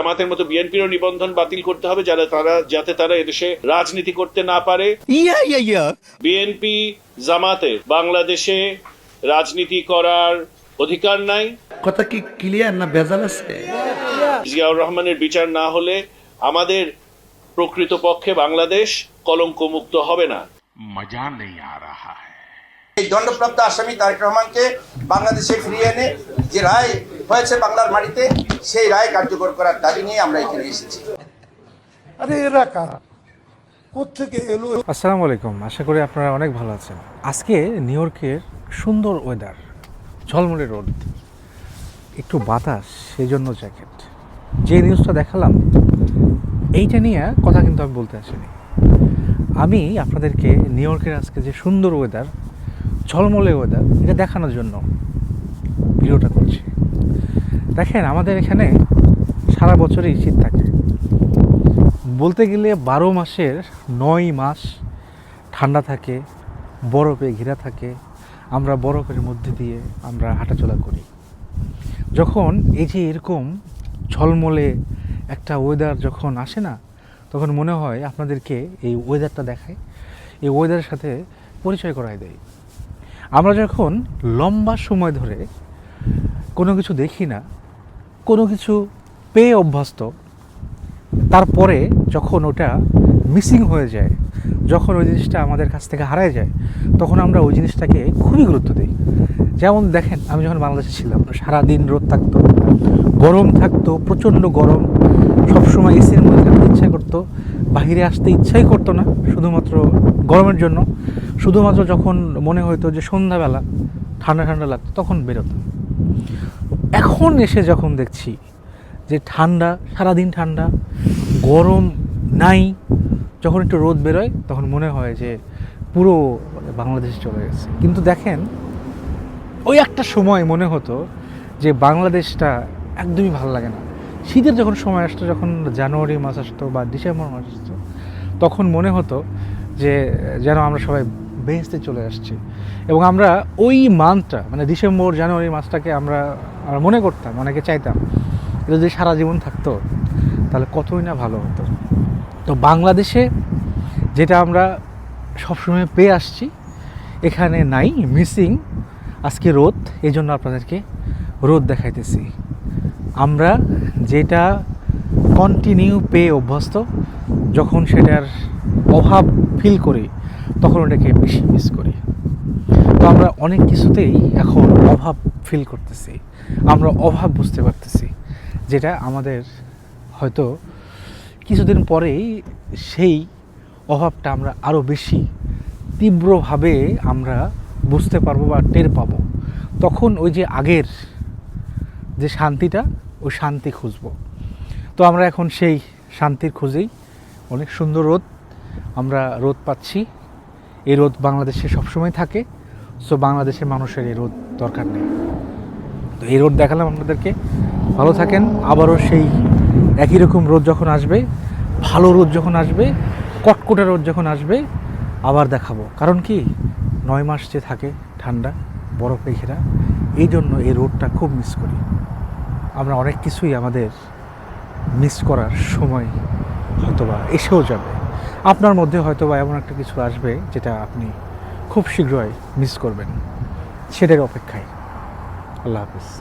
জামাতের মতো বিএনপিরও নিবন্ধন বাতিল করতে হবে যারা তারা যাতে তারা এদেশে রাজনীতি করতে না পারে। ইয়া ইয়া ইয়া। বিএনপি জামাতের বাংলাদেশে রাজনীতি করার অধিকার নাই। কথা কি ক্লিয়ার না বেজাল আছে? জিয়াউর রহমানের বিচার না হলে আমাদের প্রকৃত পক্ষে বাংলাদেশ কলঙ্ক মুক্ত হবে না। মজা নেই আ রাহা এই দণ্ডপ্রাপ্ত আসামি তারেক রহমানকে বাংলাদেশে ফিরিয়ে এনে যে রায় হয়েছে বাংলার মাটিতে সেই রায় কার্যকর করার দাবি নিয়ে আমরা এখানে এসেছি। আরে এরা কারা? কোথেকে এলো? আসসালামু আলাইকুম আশা করি আপনারা অনেক ভালো আছেন। আজকে নিউ ইয়র্কের সুন্দর ওয়েদার ঝলমলে রোদ একটু বাতাস সেই জন্য জ্যাকেট যে নিউজটা দেখালাম এইটা নিয়ে কথা কিন্তু আমি বলতে আসিনি। আমি আপনাদেরকে নিউ ইয়র্কের আজকে যে সুন্দর ওয়েদার ঝলমলে ওয়েদার এটা দেখানোর জন্য ভিডিওটা দেখেন, আমাদের এখানে সারা বছরই শীত থাকে। বলতে গেলে বারো মাসের নয় মাস ঠান্ডা থাকে, বরফে ঘেরা থাকে। আমরা বরফের মধ্যে দিয়ে আমরা হাঁটাচলা করি। যখন এই যে এরকম ঝলমলে একটা ওয়েদার যখন আসে না, তখন মনে হয় আপনাদেরকে এই ওয়েদারটা দেখায় এই ওয়েদারের সাথে পরিচয় করায় দেয় আমরা যখন লম্বা সময় ধরে কোনো কিছু দেখি না কোনো কিছু পেয়ে অভ্যস্ত, তারপরে যখন ওটা মিসিং হয়ে যায়, যখন ওই জিনিসটা আমাদের কাছ থেকে হারায় যায়, তখন আমরা ওই জিনিসটাকে খুবই গুরুত্ব দিই। যেমন দেখেন, আমি যখন বাংলাদেশে ছিলাম, সারাদিন রোদ থাকতো, গরম থাকতো, প্রচণ্ড গরম, সবসময় এসির মধ্যে থাকতে ইচ্ছা করতো, বাহিরে আসতে ইচ্ছাই করতো না, শুধুমাত্র গরমের জন্য। শুধুমাত্র যখন মনে হতো যে সন্ধ্যাবেলা, ঠান্ডা ঠান্ডা লাগতো, তখন বেরোতাম। এখন এসে যখন দেখছি যে ঠান্ডা, সারাদিন ঠান্ডা, গরম নাই, যখন একটু রোদ বেরোয়, তখন মনে হয় যে পুরো বাংলাদেশ চলে গেছে। কিন্তু দেখেন, ওই একটা সময় মনে হতো যে বাংলাদেশটা একদমই ভালো লাগে না। শীতের যখন সময় আসতো, যখন জানুয়ারি মাস আসতো বা ডিসেম্বর মাস আসতো, তখন মনে হতো যে যেন আমরা সবাই বেহেস্তে চলে আসছি। এবং আমরা ওই মান্থটা মানে ডিসেম্বর, জানুয়ারি মাসটাকে আমরা আমরা মনে করতাম, অনেকে চাইতাম, এটা যদি সারা জীবন থাকতো, তাহলে কতই না ভালো হতো। তো বাংলাদেশে যেটা আমরা সবসময় পেয়ে আসছি, এখানে নাই, মিসিং, আজকে রোদ এই জন্য আপনাদেরকে রোদ দেখাইতেছি। আমরা যেটা কন্টিনিউ পেয়ে অভ্যস্ত, যখন সেটার অভাব ফিল করি তখন ওটাকে বেশি মিস করি। তো আমরা অনেক কিছুতেই এখন অভাব ফিল করতেছি। আমরা অভাব বুঝতে পারতেছি, যেটা আমাদের হয়তো কিছুদিন পরেই সেই অভাবটা আমরা আরও বেশি তীব্রভাবে আমরা বুঝতে পারব বা টের পাবো। তখন ওই যে আগের যে শান্তিটা, ওই শান্তি খুঁজবো। তো আমরা এখন সেই শান্তির খুঁজেই অনেক সুন্দর রোদ, আমরা রোদ পাচ্ছি। এই রোদ বাংলাদেশে সবসময় থাকে সো বাংলাদেশের মানুষের এই রোদ দরকার নেই। তো এই রোদ দেখালাম আপনাদেরকে। ভালো থাকেন, আবারও সেই একই রকম রোদ যখন আসবে, ভালো রোদ যখন আসবে, কটকটা রোদ যখন আসবে, আবার দেখাবো। কারণ কি? নয় মাস যে থাকে ঠান্ডা, বরফে ঘেরা, এই জন্য এই রোডটা খুব মিস করি। আমরা অনেক কিছুই আমাদের মিস করার সময় হয়তোবা এসেও যাবে। আপনার মধ্যে হয়তো বা এমন একটা কিছু আসবে যেটা আপনি খুব শীঘ্রই মিস করবেন। সেটার অপেক্ষায়। আল্লাহ হাফিজ।